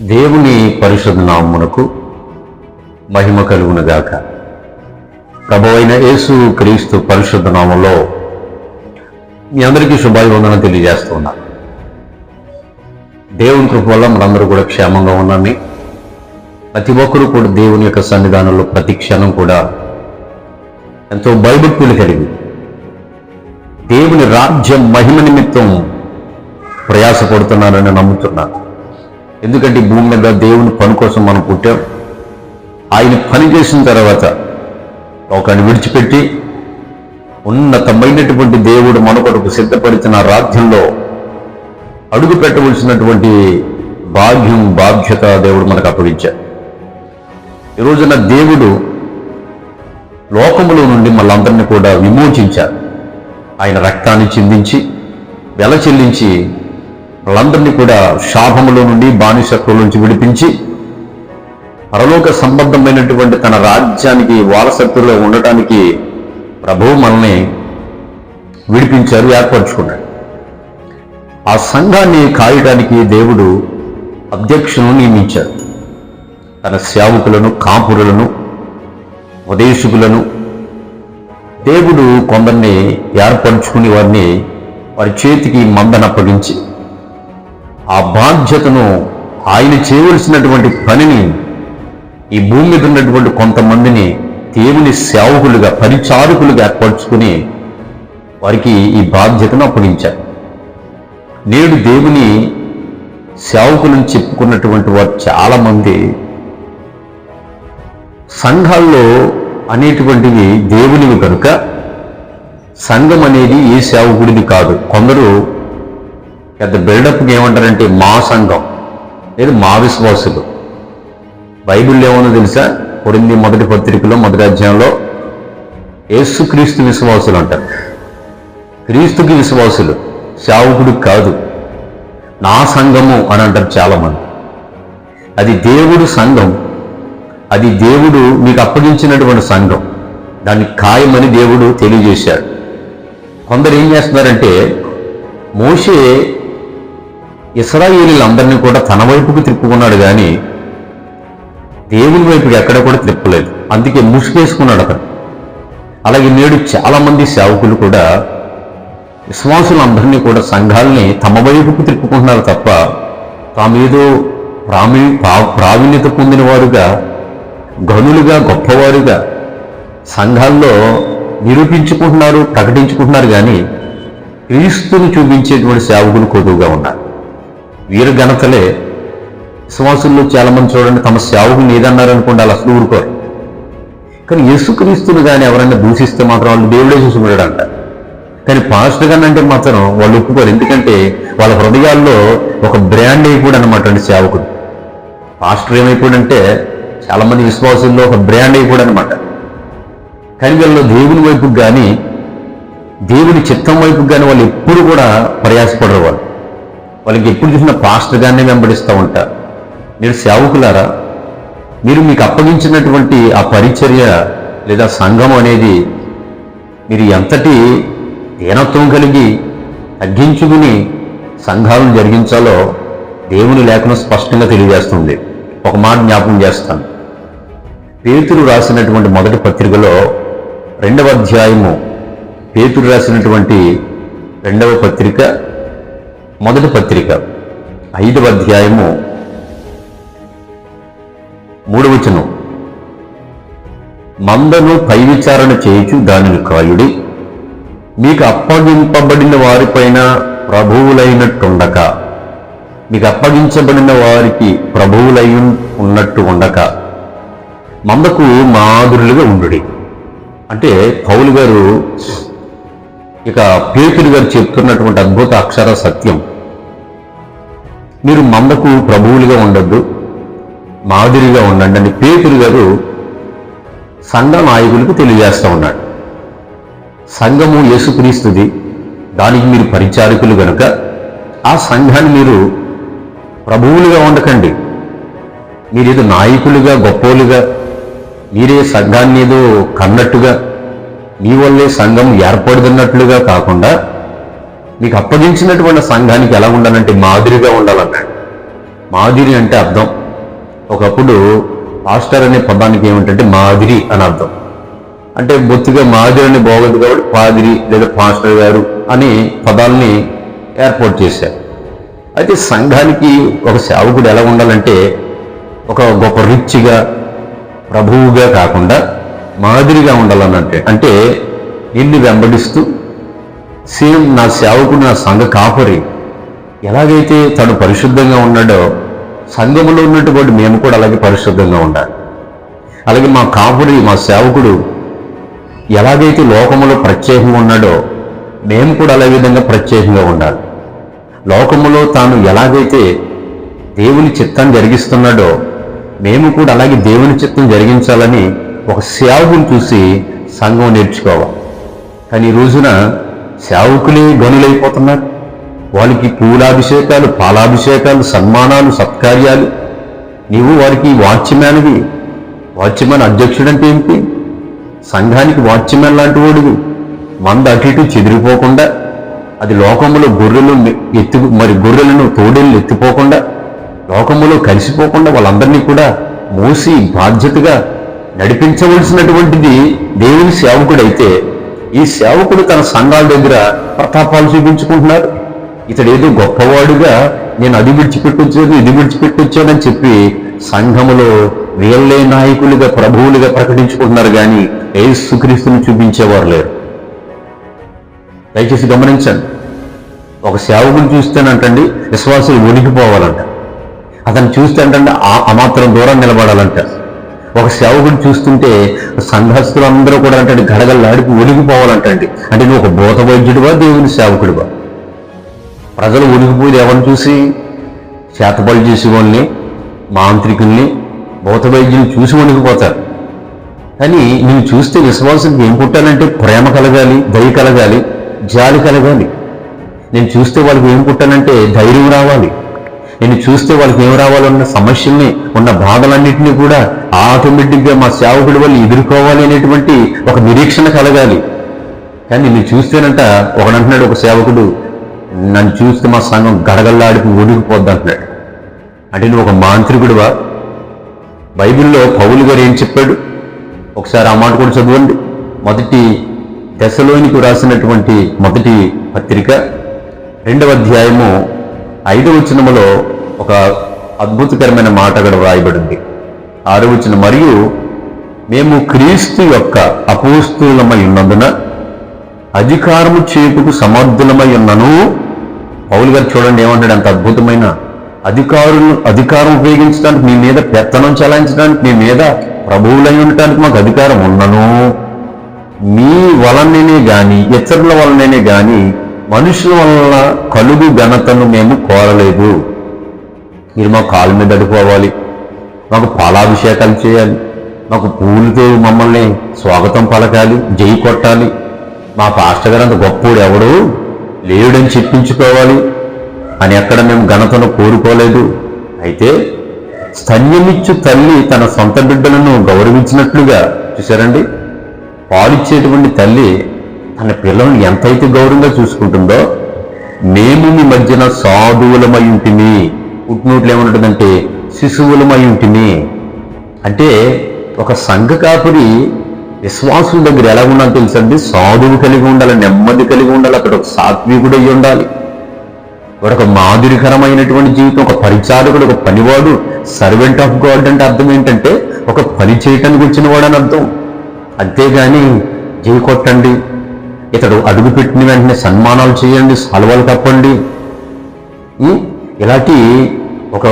దేవుని పరిశుద్ధ నామమునకు మహిమ కలుగునగాక. ప్రభు అయిన యేసు క్రీస్తు పరిశుద్ధ నామంలో మీ అందరికీ శుభాభివందనం తెలియజేస్తున్నా. దేవుని కృప వల్ల మనందరూ కూడా క్షేమంగా ఉన్నామే ప్రతి ఒక్కరూ కూడా దేవుని యొక్క సన్నిధానంలో ప్రతి క్షణం కూడా ఎంతో భయభక్తులు కలిగి దేవుని రాజ్యం మహిమ నిమిత్తం ప్రయాసపడుతున్నారని నమ్ముతున్నాను. ఎందుకంటే భూమి మీద దేవుని పని కోసం మనం పుట్టాం. ఆయన పని చేసిన తర్వాత లోకాన్ని విడిచిపెట్టి ఉన్నతమైనటువంటి దేవుడు మన కొరకు సిద్ధపరిచిన రాజ్యంలో అడుగు పెట్టవలసినటువంటి భాగ్యం బాధ్యత దేవుడు మనకు అప్పగించాడు. ఈ రోజున దేవుడు లోకములో నుండి మళ్ళందరినీ కూడా విమోచించారు ఆయన రక్తాన్ని చిందించి వెల చెల్లించి వాళ్ళందరినీ కూడా శాపములో నుండి బానిసత్వం నుంచి విడిపించి పరలోక సంబంధమైనటువంటి తన రాజ్యానికి వారసత్వంలో ఉండటానికి ప్రభువు మనల్ని విడిపించారు ఏర్పరచుకున్నాడు. ఆ సంఘాన్ని కాయడానికి దేవుడు అధ్యక్షులను నియమించారు తన సేవకులను కాపురులను ఉపదేశకులను దేవుడు కొందరిని ఏర్పరచుకుని వారిని వారి చేతికి మందను అప్పగించి ఆ బాధ్యతను ఆయన చేయవలసినటువంటి పనిని ఈ భూమి మీద ఉన్నటువంటి కొంతమందిని దేవుని సేవకులుగా పరిచారకులుగా ఏర్పరచుకుని వారికి ఈ బాధ్యతను అప్పగించారు. నేడు దేవుని సేవకులను చెప్పుకున్నటువంటి వారు చాలామంది సంఘాల్లో అనేటువంటివి దేవునివి కనుక సంఘం అనేది ఏ సేవకుడిది కాదు. కొందరు పెద్ద బిల్డప్కి ఏమంటారంటే మా సంఘం. లేదు మా విశ్వాసులు. బైబిల్ ఏమన్నా తెలుసా? కొరింది మొదటి పత్రికలో మొదటి అధ్యాయంలో యేసుక్రీస్తు విశ్వాసులు అంటారు. క్రీస్తుకి విశ్వాసులు. శావుకుడు కాదు. నా సంఘము అని అంటారు చాలామంది. అది దేవుడు సంఘం. అది దేవుడు మీకు అప్పగించినటువంటి సంఘం. దాన్ని ఖాయమని దేవుడు తెలియజేశాడు. కొందరు ఏం చేస్తున్నారంటే మోషే ఇస్రాయేలీలందరినీ కూడా తన వైపుకు తిప్పుకున్నాడు కానీ దేవుని వైపుకి ఎక్కడ కూడా తిప్పలేదు. అందుకే ముసుగేసుకున్నాడు అతను. అలాగే నేడు చాలామంది సేవకులు కూడా విశ్వాసులందరినీ కూడా సంఘాలని తమ వైపుకు తిప్పుకుంటున్నారు తప్ప తామేదో ప్రామి ప్రావీణ్యత పొందిన వారుగా గనులుగా గొప్పవారుగా సంఘాల్లో నిరూపించుకుంటున్నారు ప్రకటించుకుంటున్నారు కానీ క్రీస్తుని చూపించేటువంటి సేవకులు కొదువుగా ఉన్నారు. వీరు ఘనతలే విశ్వాసుల్లో చాలామంది చూడండి తమ సేవకుని ఏదన్నారు అనుకోండి అసలు ఊరుకోరు. కానీ యేసుక్రీస్తుని కానీ ఎవరైనా దూషిస్తే మాత్రం వాళ్ళు దేవుడే చూసుకున్నాడు అంట కానీ పాస్టర్ గాని అంటే మాత్రం వాళ్ళు ఒప్పుకోరు. ఎందుకంటే వాళ్ళ హృదయాల్లో ఒక బ్రాండ్ అయిపోయాడు అనమాట అండి సేవకుడు. పాస్టర్ ఏమైపోయాడంటే చాలామంది విశ్వాసుల్లో ఒక బ్రాండ్ అయిపోయాడు అనమాట కానీ వీళ్ళు దేవుని వైపుకి కానీ దేవుని చిత్తం వైపుకి కానీ వాళ్ళు ఎప్పుడు కూడా ప్రయాసపడరు వాళ్ళు. వాళ్ళకి ఎప్పుడు చూసినా పాస్టర్ గానే వెంబడిస్తూ ఉంటారు మీరు సేవకులారా? మీరు మీకు అప్పగించినటువంటి ఆ పరిచర్య లేదా సంఘం అనేది మీరు ఎంతటి దీనత్వం కలిగి తగ్గించుకుని సంఘాలను జరిగించాలో దేవుని లేఖనం స్పష్టంగా తెలియజేస్తుంది. ఒక మాట జ్ఞాపకం చేస్తాను. పేతురు రాసినటువంటి మొదటి పత్రికలో రెండవ అధ్యాయము పేతురు రాసినటువంటి రెండవ పత్రిక మొదటి పత్రిక ఐదవ అధ్యాయము మూడవచనం మందను పై విచారణ చేయుచు దానిని కాయుడి మీకు అప్పగింపబడిన వారిపైన ప్రభువులైనట్టుండక మీకు అప్పగించబడిన వారికి ప్రభువులై ఉన్నట్టు ఉండక మందకు మాధురులుగా ఉండుడి. అంటే పౌలు గారు ఇక పేతులు గారు చెప్తున్నటువంటి అద్భుత అక్షర సత్యం. మీరు మందకు ప్రభువులుగా ఉండొద్దు మాదిరిగా ఉండండి అని పేతురు గారు సంఘ నాయకులకు తెలియజేస్తూ ఉన్నాడు. సంఘము యేసుక్రీస్తుది దానికి మీరు పరిచారకులు గనుక ఆ సంఘాన్ని మీరు ప్రభువులుగా ఉండకండి. మీరేదో నాయకులుగా గొప్పోలుగా మీరే సంఘాన్ని ఏదో కన్నట్టుగా మీ వల్లే సంఘం ఏర్పడుతున్నట్లుగా కాకుండా మీకు అప్పగించినటువంటి సంఘానికి ఎలా ఉండాలంటే మాదిరిగా ఉండాలన్నాడు. మాదిరి అంటే అర్థం. ఒకప్పుడు పాస్టర్ అనే పదానికి ఏమిటంటే మాదిరి అని అర్థం. అంటే బొత్తిగా మాదిరి అని బాగుంది కాబట్టి పాదిరి లేదా పాస్టర్ గారు అని పదాలని ఏర్పాటు చేశారు. అయితే సంఘానికి ఒక సేవకుడు ఎలా ఉండాలంటే ఒక గొప్ప రిచ్గా ప్రభువుగా కాకుండా మాదిరిగా ఉండాలనంటే అంటే నిన్ను వెంబడిస్తూ సేమ్ నా సేవకుడు నా సంఘ కాపరి ఎలాగైతే తను పరిశుద్ధంగా ఉన్నాడో సంఘములో ఉన్నటువంటి మేము కూడా అలాగే పరిశుద్ధంగా ఉండాలి. అలాగే మా కాపురి మా సేవకుడు ఎలాగైతే లోకములో ప్రత్యేకంగా ఉన్నాడో మేము కూడా అలాగే విధంగా ప్రత్యేకంగా ఉండాలి. లోకములో తాను ఎలాగైతే దేవుని చిత్తాన్ని జరిగిస్తున్నాడో మేము కూడా అలాగే దేవుని చిత్తం జరిగించాలని ఒక సేవకుని చూసి సంఘం నేర్చుకోవాలి. కానీ ఈ రోజున సేవకులే గనులైపోతున్నారు. వాళ్ళకి పూలాభిషేకాలు పాలాభిషేకాలు సన్మానాలు సత్కార్యాలు. నీవు వారికి వాచ్యమ్యాన్వి వాచ్యమ్యాన్ అధ్యక్షుడు అంటే ఏంటి సంఘానికి వాచ్యమ్యాన్ లాంటి వాడివి. మంద అటు ఇటు చెదిరిపోకుండా అది లోకములో గొర్రెలు ఎత్తు మరి గొర్రెలను తోడేళ్ళు ఎత్తిపోకుండా లోకములో కలిసిపోకుండా వాళ్ళందరినీ కూడా మోసి బాధ్యతగా నడిపించవలసినటువంటిది దేవుని సేవకుడైతే ఈ సేవకుడు తన సంఘాల దగ్గర ప్రతాపాలు చూపించుకుంటున్నారు ఇతడు ఏదో గొప్పవాడుగా నేను అది విడిచిపెట్టొచ్చాను ఇది విడిచిపెట్టొచ్చానని చెప్పి సంఘములో వీళ్ళే నాయకులుగా ప్రభువులుగా ప్రకటించుకుంటున్నారు కానీ ఏసుక్రీస్తుని చూపించేవారు లేరు. దయచేసి గమనించండి. ఒక సేవకుని చూస్తేనంటండి విశ్వాసులు ఉనికిపోవాలంట అతను చూస్తే అంటే అమాత్రం దూరం నిలబడాలంట. ఒక సేవకుడు చూస్తుంటే సంఘస్థులందరూ కూడా అంటే గడగల్లాడికి ఒలిగిపోవాలంటండి. అంటే నువ్వు ఒక భూత వైద్యుడివా దేవుని సేవకుడివా? ప్రజలు ఒలిగిపోయి ఎవరిని చూసి? చేతబడి చేసే వాళ్ళని మాంత్రికుల్ని భూత వైద్యుని చూసి వణికిపోతారు కానీ నేను చూస్తే విశ్వాసం ఏం పుట్టాలంటే ప్రేమ కలగాలి దయ కలగాలి జాలి కలగాలి. నేను చూస్తే వాళ్ళకి ఏం పుట్టాలంటే ధైర్యం రావాలి. నేను చూస్తే వాళ్ళకి ఏం రావాలన్న సమస్యల్ని ఉన్న బాధలన్నింటినీ కూడా ఆటోమేటిక్గా మా సేవకుడి వల్ల ఎదుర్కోవాలి అనేటువంటి ఒక నిరీక్షణ కలగాలి. కానీ నేను చూస్తేనంట ఒకడంటున్నాడు ఒక సేవకుడు నన్ను చూస్తే మా సంఘం గడగల్లాడికి ఒడిగిపోద్ది అంటున్నాడు. అంటే నువ్వు ఒక మాంత్రికుడివా? బైబిల్లో పౌలు గారు ఏం చెప్పాడు? ఒకసారి ఆ మాట కూడా చదవండి. మొదటి దశలోనికి రాసినటువంటి మొదటి పత్రిక రెండవ అధ్యాయము ఐదు వచనములో ఒక అద్భుతకరమైన మాట కూడా వ్రాయబడింది. ఆరు వచనం మరియు మేము క్రీస్తు యొక్క అపోస్తులమై ఉన్నందున అధికారము చేతుకు సమర్థులమై ఉన్నను. పౌలు గారు చూడండి ఏమంటాడు? అంత అద్భుతమైన అధికారులు అధికారం ఉపయోగించడానికి మీ మీద పెత్తనం చలాయించడానికి మీ మీద ప్రభువులై ఉండటానికి మాకు అధికారం ఉన్నను. మీ వలననే కానీ ఇతరుల వలననే కానీ మనుషుల వల్ల కలుగు ఘనతను మేము కోరలేదు. మీరు మా కాళ్ళ మీద అడుకోవాలి మాకు పాలాభిషేకాలు చేయాలి. మాకు పూలతో మమ్మల్ని స్వాగతం పలకాలి. జై కొట్టాలి. మా పాస్టర్ గారు అంత గొప్పోడు ఎవడు? లేడని చెప్పించుకోవాలి. అని ఎక్కడ మేము ఘనతను కోరుకోలేదు. అయితే స్తన్యమిచ్చు తల్లి తన సొంత బిడ్డలను గౌరవించినట్లుగా చూశారండి? పాలిచ్చేటువంటి తల్లి తన పిల్లలను ఎంతైతే గౌరవంగా చూసుకుంటుందో మేము మీ మధ్యన సాధువులమై ఉంటిమి. పుట్టినోట్లు ఏమంటుందంటే శిశువులమై ఉంటిమి. అంటే ఒక సంఘ కాపురి విశ్వాసుల దగ్గర ఎలా ఉండాలి తెలుసండి? సాధువు కలిగి ఉండాలి నెమ్మది కలిగి ఉండాలి అక్కడ ఒక సాత్వికుడు అయి ఉండాలి. వాడు ఒక మాధురికరమైనటువంటి జీవితం ఒక పరిచారకుడు ఒక పనివాడు సర్వెంట్ ఆఫ్ గాడ్ అంటే అర్థం ఏంటంటే ఒక పని చేయటానికి వచ్చిన వాడు అని అర్థం. అంతేగాని జై కొట్టండి. ఇతడు అడుగు పెట్టిన వెంటనే సన్మానాలు చేయండి సాల్వాలు తప్పండి ఇలాంటి ఒక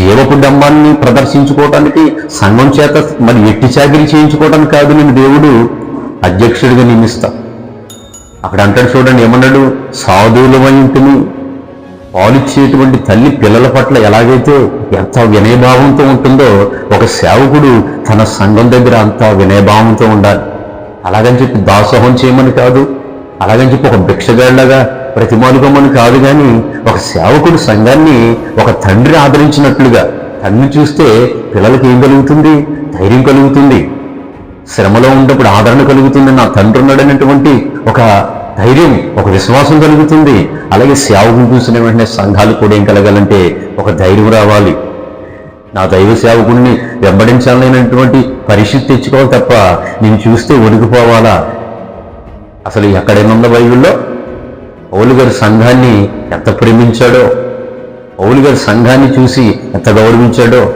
దేవకుడమ్మాన్ని ప్రదర్శించుకోవటానికి సంఘం చేత మరి ఎట్టి చాకిరి చేయించుకోవటానికి కాదు నేను దేవుడు అధ్యక్షుడిగా నియమిస్తా. అక్కడ అంటాడు చూడండి ఏమన్నాడు? సాధువులమై ఉంటుంది పాలిచ్చేటువంటి తల్లి పిల్లల పట్ల ఎలాగైతే ఎంత వినయభావంతో ఉంటుందో ఒక సేవకుడు తన సంఘం దగ్గర అంత వినయభావంతో ఉండాలి. అలాగని చెప్పి దాసోహం చేయమని కాదు అలాగని చెప్పి ఒక భిక్షగాళ్ళగా ప్రతిమానుగమని కాదు కానీ ఒక సేవకుడు సంఘాన్ని ఒక తండ్రి ఆదరించినట్లుగా తండ్రి చూస్తే పిల్లలకి ఏం కలుగుతుంది? ధైర్యం కలుగుతుంది. శ్రమలో ఉన్నప్పుడు ఆదరణ కలుగుతుంది నా తండ్రి ఉన్నాడనేటువంటి ఒక ధైర్యం ఒక విశ్వాసం కలుగుతుంది. అలాగే సేవకుని చూసిన వెంటనే సంఘాలు కూడా ఏం కలగాలంటే ఒక ధైర్యం రావాలి. నా దైవ సేవకుడిని వెంబడించాలనేటువంటి పరిస్థితి తెచ్చుకోవాలి తప్ప నేను చూస్తే వణికిపోవాలా? అసలు ఎక్కడేముందో బైబిల్లో పౌలు గారి సంఘాన్ని ఎంత ప్రేమించాడో పౌలు గారి సంఘాన్ని చూసి ఎంత గౌరవించాడో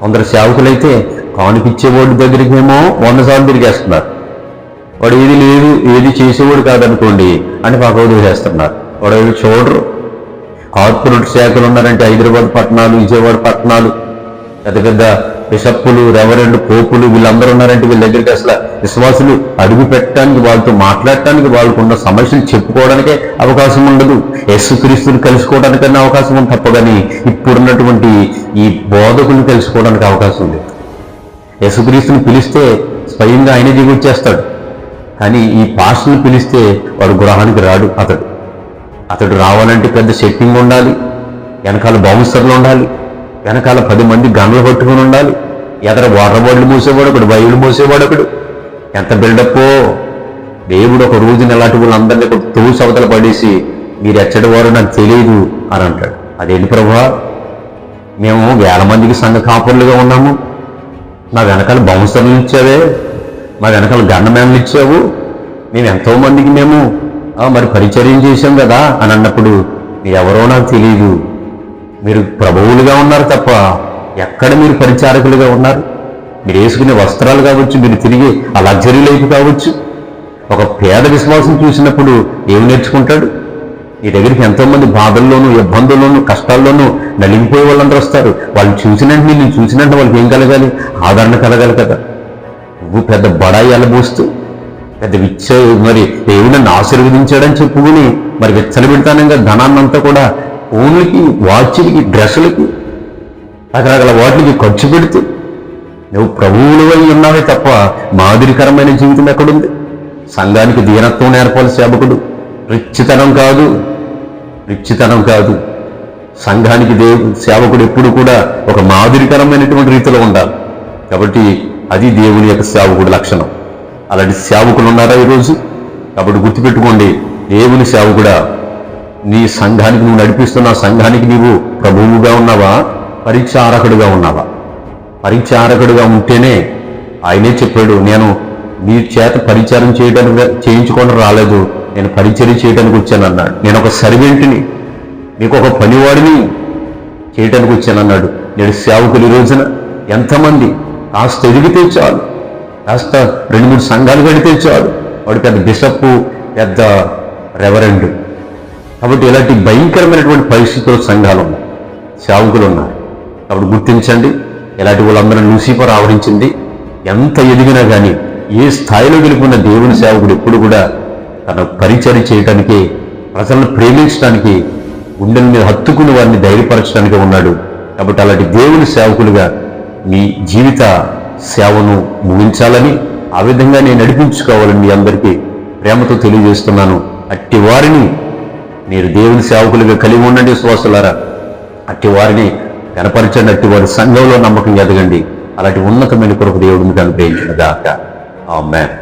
కొందరు సేవకులైతే కానుకిచ్చేవాడి దగ్గరికేమో వంద సార్లు తిరిగేస్తున్నారు. వాడు ఏది లేదు ఏది చేసేవాడు కాదనుకోండి అని పక్క వదిలేస్తున్నారు. వాడు చూడరు. కార్పొరేట్ శాఖలు ఉన్నారంటే హైదరాబాద్ పట్టణాలు విజయవాడ పట్టణాలు పెద్ద పెద్ద బిషప్పులు రెవరెండ్ పోపులు వీళ్ళందరూ ఉన్నారంటే వీళ్ళ దగ్గరికి అసలు విశ్వాసులు అడుగు పెట్టడానికి వాళ్ళతో మాట్లాడటానికి వాళ్ళకు ఉన్న సమస్యలు చెప్పుకోవడానికే అవకాశం ఉండదు. యేసుక్రీస్తుని కలుసుకోవడానికన్నా అవకాశం ఉంది తప్ప కానీ ఇప్పుడున్నటువంటి ఈ బోధకుని తెలుసుకోవడానికి అవకాశం ఉంది యేసుక్రీస్తుని పిలిస్తే స్వయంగా ఆయన దిగి వచ్చేస్తాడు. కానీ ఈ పాస్టర్ని పిలిస్తే వాడు గృహానికి రాడు అతడు. అతడు రావాలంటే పెద్ద సెట్టింగ్ ఉండాలి వెనకాల బౌన్సర్లు ఉండాలి వెనకాల పది మంది గన్లు పట్టుకుని ఉండాలి. ఎదర వాటర్ బాటిల్ మూసేవాడు ఒకడు బయలు మూసేవాడు ఒకడు. ఎంత బిల్డప్పో దేవుడు ఒక రోజున ఎలాంటి వాళ్ళందరినీ ఒక తోసి అవతల పడేసి మీరు ఎచ్చడి వారు నాకు తెలియదు అని అంటాడు. అదేంటి ప్రభా? మేము వేల మందికి సంఘ కాపురులుగా ఉన్నాము. మా వెనకాల బౌన్సర్లు ఇచ్చావే. మా వెనకాల గన్నమ్యాన్లు ఇచ్చావు. మేము ఎంతో మందికి మేము మరి పరిచర్యం చేశాం కదా అని అన్నప్పుడు ఎవరో నాకు తెలియదు. మీరు ప్రభువులుగా ఉన్నారు తప్ప ఎక్కడ మీరు పరిచారకులుగా ఉన్నారు? మీరు వేసుకునే వస్త్రాలు కావచ్చు మీరు తిరిగి ఆ లగ్జరీ లైఫ్ కావచ్చు. ఒక పేద విశ్వాసం చూసినప్పుడు ఏమి నేర్చుకుంటాడు? నీ దగ్గరికి ఎంతోమంది బాధల్లోనూ ఇబ్బందుల్లోనూ కష్టాల్లోనూ నలిగిపోయే వాళ్ళందరూ వస్తారు. వాళ్ళు చూసినట్టు నేను చూసినట్టు వాళ్ళకి ఏం కలగాలి? ఆదరణ కలగాలి కదా. నువ్వు పెద్ద బడాయి అలబోస్తూ పెద్ద విచ్చ మరి దేవుడు నన్ను ఆశీర్వదించాడని చెప్పుకుని మరి విచ్చలబెడతానంగా ధనాన్నంతా కూడా ఫోన్లకి వాచ్లకి డ్రెస్సులకి రకరకాల వాటికి ఖర్చు పెడుతూ నువ్వు ప్రభువులు అయి ఉన్నావే తప్ప మాదిరికరమైన జీవితం ఎక్కడుంది? సంఘానికి దీనత్వం నేర్పాలి సేవకుడు రిచ్చితనం కాదు. రిచ్చితనం కాదు. సంఘానికి దేవు సేవకుడు ఎప్పుడు కూడా ఒక మాదిరికరమైనటువంటి రీతిలో ఉండాలి. కాబట్టి అది దేవుని యొక్క సేవకుడి లక్షణం. అలాంటి సేవకులు ఉన్నారా ఈరోజు? కాబట్టి గుర్తుపెట్టుకోండి దేవుని సేవకుడా నీ సంఘానికి నువ్వు నడిపిస్తున్న సంఘానికి నీవు ప్రభువుగా ఉన్నావా? పరీక్షారకుడుగా ఉన్నావా? పరీక్షారకుడుగా ఉంటేనే ఆయనే చెప్పాడు నేను మీ చేత పరిచారం చేయడానికి చేయించుకొని రాలేదు. నేను పరిచర్య చేయడానికి వచ్చానన్నాడు. నేను ఒక సర్వెంట్ని నీకు ఒక పనివాడిని చేయడానికి వచ్చానన్నాడు. నేను సేవకులు ఈ రోజున ఎంతమంది కాస్త ఎదిగితే చాలు. కాస్త రెండు మూడు సంఘాలు కడితే చాలు. వాడు పెద్ద బిషప్పు పెద్ద రెవరెండ్ కాబట్టి ఇలాంటి భయంకరమైనటువంటి పరిస్థితుల్లో సంఘాలు ఉన్నాయి. సేవకులు ఉన్నారు. కాబట్టి గుర్తించండి ఇలాంటి వాళ్ళందరూ లూసిఫర్ ఆవరించింది ఎంత ఎదిగినా కానీ ఏ స్థాయిలో గెలుపున్న దేవుని సేవకుడు ఎప్పుడు కూడా తన పరిచయం చేయటానికి ప్రజలను ప్రేమించడానికి గుండెల మీద హత్తుకుని వారిని ధైర్యపరచడానికి ఉన్నాడు. కాబట్టి అలాంటి దేవుని సేవకులుగా మీ జీవిత సేవను ముగించాలని ఆ విధంగా నేను నడిపించుకోవాలని మీ అందరికీ ప్రేమతో తెలియజేస్తున్నాను. అట్టి వారిని మీరు దేవుని సేవకులుగా కలిగి ఉండండి శ్వాసులారా అట్టి వారిని కనపరచండి అట్టి వారి సంఘంలో నమ్మకం ఎదగండి. అలాంటి ఉన్నతమైన కొరకు దేవుడు మీకు అనుగ్రహించిన దాకా మ్యామ్